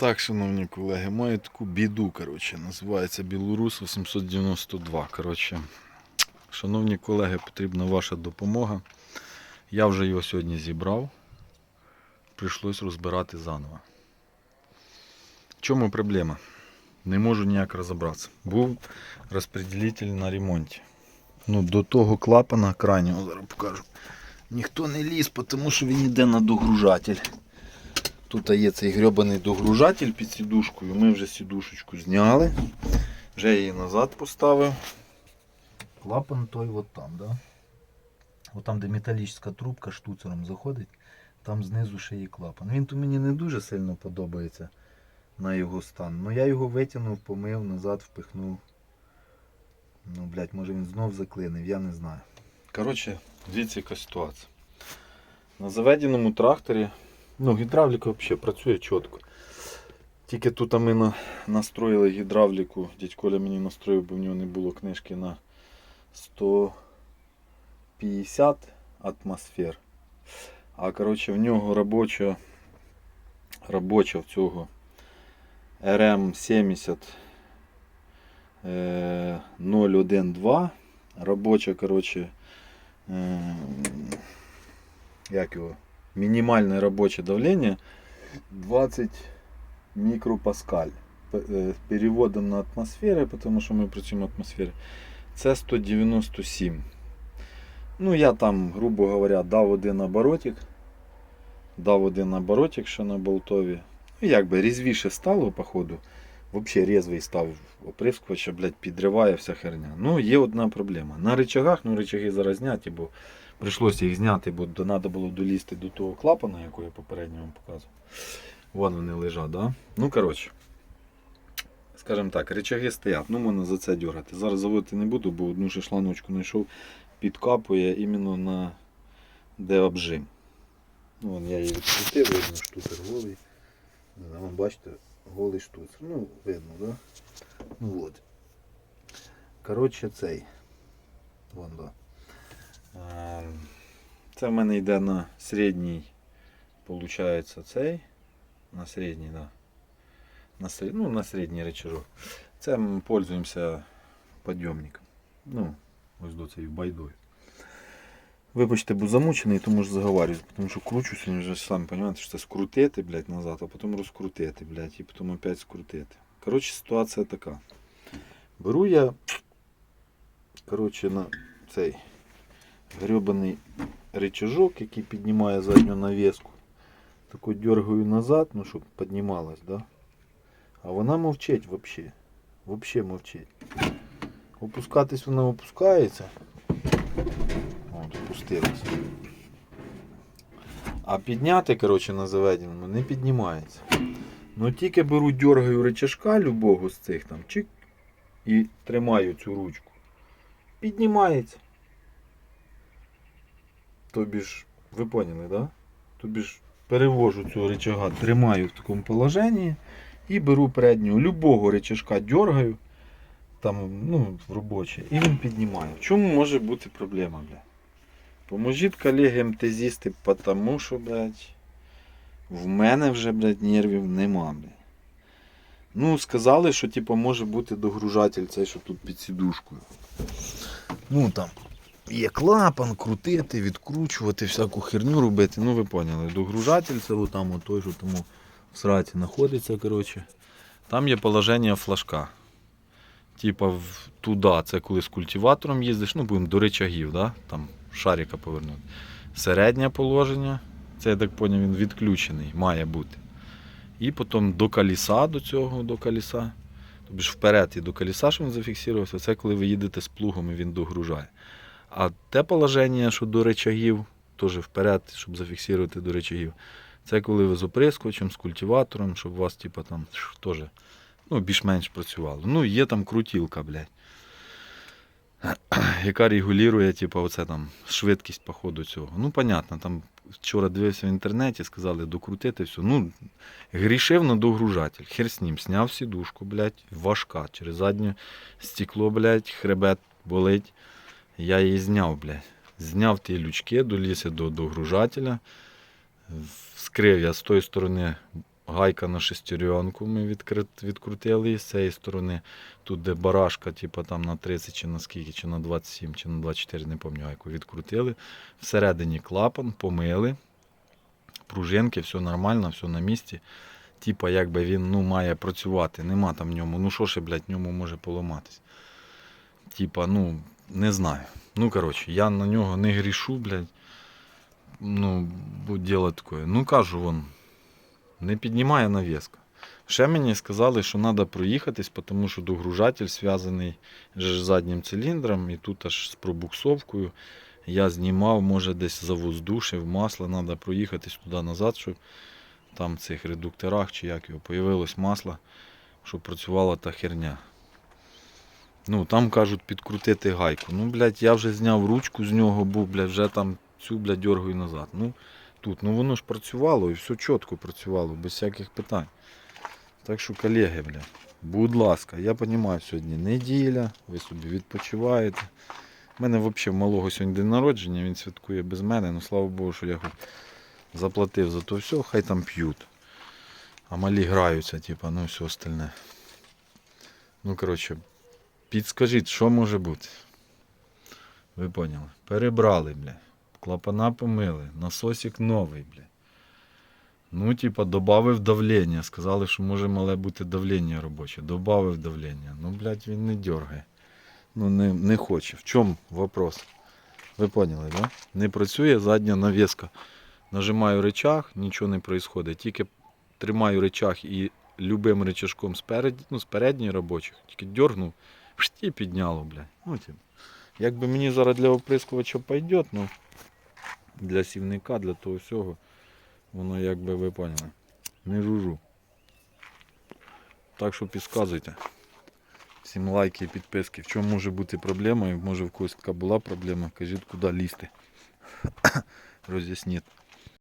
Так, шановні колеги, маю таку біду, коротше, називається Білорус 892. Коротше, шановні колеги, потрібна ваша допомога. Я вже його сьогодні зібрав. Прийшлось розбирати заново. В чому проблема? Не можу ніяк розібратися. Був розподілитель на ремонті. Ну, до того клапана крайнього зараз покажу. Ніхто не ліз, тому що він йде на догружатель. Тут є цей грьобаний догружатель під сідушкою. Ми вже сідушечку зняли. Вже її назад поставив. Клапан той от там, да? От там, де металічна трубка штуцером заходить, там знизу ще є клапан. Він то мені не дуже сильно подобається на його стан. Ну я його витягнув, помив, назад впихнув. Ну, блядь, може він знов заклинив, я не знаю. Коротше, дивіться, яка ситуація. На заведеному тракторі Ну, гідравліка взагалі працює чітко. Тільки тут ми на, настроїли гідравліку. Дядь Коля мені настроїв, бо в нього не було книжки на 150 атмосфер. А коротше в нього робоча, робоча в цього RM70 е, 012. Робоча, коротше, е, як його? минимальное рабочее давление 20 микропаскаль. П- э, Переводом на атмосфери, потому що ми працюємо в атмосфері, це 197. Ну, я там, грубо говоря, дав один оборотик. Дав один оборотик ще на болтові. Ну, якби різвіше стало, походу. Взагалі різвий став оприскувач, що, блядь, підриває вся херня. Ну, є одна проблема. На рычагах, ну рычаги зараз зняті, бо Прийшлося їх зняти, бо треба було долізти до того клапана, який я попередньо вам показував. Вон вони лежать, да? Ну, коротше. Скажімо так, речаги стоять, ну можна за це дергати. Зараз заводити не буду, бо одну шланочку знайшов, підкапує іменно на де обжим. Ну, вон я її відкрутив, видно, штуцер голий. Не знаю, Вон бачите, голий штуцер. Ну, видно, да? Ну от. Коротше, цей. Вон, да. Це в мене йде на середній, виходить, цей. На середній, да. На, серед... ну, на середній речажок. Це ми пользуємося підйомником. Ну, ось до цією байдою. Вибачте, був замучений, тому що заговарююсь, тому що кручу сьогодні вже самі розумієте, що це скрутити, блядь, назад, а потім розкрутити, блядь, і потім опять скрутити. Коротше, ситуація така. Беру я, коротше, на цей гребаний рычажок, який піднімає задню навіску. Таку дергаю назад, ну щоб піднімалась, да? А вона мовчить взагалі. Взагалі мовчить. Опускатись вона опускається. От, опустилась. А підняти, коротше, на заведеному не піднімається. Ну тільки беру, дергаю рычажка любого з цих там, чик, і тримаю цю ручку. Піднімається. Тобі ж, ви поняли, да? Тобі ж перевожу цього рычага, тримаю в такому положенні і беру переднього любого рычажка дергаю, там, ну, в робоче, і він піднімає. Чому може бути проблема, бля? Поможіть колеги МТЗісти, тому що, блядь, в мене вже, блядь, нервів нема, блядь. Ну, сказали, що типу, може бути догружатель цей, що тут під сідушкою. Ну там є клапан, крутити, відкручувати, всяку херню робити. Ну ви поняли, догружатель це отам от той, що тому в сраті знаходиться. коротше. Там є положення флажка. Типа туди, це коли з культиватором їздиш, ну будемо до рычагів, да? там шарика повернути. Середнє положення, це я так поняв, він відключений, має бути. І потім до коліса, до цього, до коліса. Тобі ж вперед і до коліса, щоб він зафіксувався, це коли ви їдете з плугом і він догружає. А те положення, що до речагів, теж вперед, щоб зафіксувати до речагів, це коли ви з оприскувачем, з культиватором, щоб у вас типа, там теж ну, більш-менш працювало. Ну, є там крутілка, блядь, яка регулює, типа, оце там швидкість по ходу цього. Ну, понятно, там вчора дивився в інтернеті, сказали докрутити все. Ну, грішив на догружатель. Хер з ним, сняв сідушку, блядь, важка. Через заднє стекло, блядь, хребет болить. Я її зняв, блядь. Зняв ті лючки, доліз до догружателя. Вскрив я з тої сторони гайка на шестеренку. Ми відкрит, відкрутили з цієї сторони. Тут, де барашка, типу, там на 30 чи на скільки, чи на 27, чи на 24, не пам'ятаю, гайку відкрутили. Всередині клапан, помили. Пружинки, все нормально, все на місці. Типа, якби він ну, має працювати. Нема там в ньому. Ну що ще, блядь, в ньому може поламатись. Типа, ну, не знаю. Ну, коротше, я на нього не грішу, блядь. Ну, будь діло таке. Ну, кажу вон, не піднімає навіска. Ще мені сказали, що треба проїхатись, тому що догружатель зв'язаний ж заднім циліндром і тут аж з пробуксовкою. Я знімав, може десь завоздушив, масло, треба проїхатись туди-назад, щоб там в цих редукторах чи як його появилось масло, щоб працювала та херня. Ну, там кажуть підкрутити гайку. Ну, блядь, я вже зняв ручку з нього, був, блядь, вже там цю, блядь, дергаю назад. Ну, тут, ну воно ж працювало і все чітко працювало, без всяких питань. Так що, колеги, блядь, будь ласка, я розумію, сьогодні неділя, ви собі відпочиваєте. У мене взагалі малого сьогодні день народження, він святкує без мене, ну слава Богу, що я хоч заплатив за то все, хай там п'ють. А малі граються, типа, ну і все остальне. Ну, коротше, підскажіть, що може бути? Ви поняли? Перебрали, бля. Клапана помили, насосик новий, бля. Ну, типа, добавив давлення. Сказали, що може мале бути давлення робоче. Добавив давлення. Ну, блядь, він не дергає. Ну, не, не хоче. В чому вопрос? Ви поняли, да? Не працює задня навіска. Нажимаю рычаг, нічого не відбувається. Тільки тримаю рычаг і любим рычажком спереді, ну, з передньої робочих, тільки дергнув, пшт, і підняло, блядь. Ну, типу. Якби мені зараз для оприскувача пойдет, ну для сівника, для того всього, воно якби ви поняли. Не жужу. Так що підказуйте. Всім лайки і підписки. В чому може бути проблема? Може в когось така була проблема, кажіть, куди лізти. Роз'ясніть.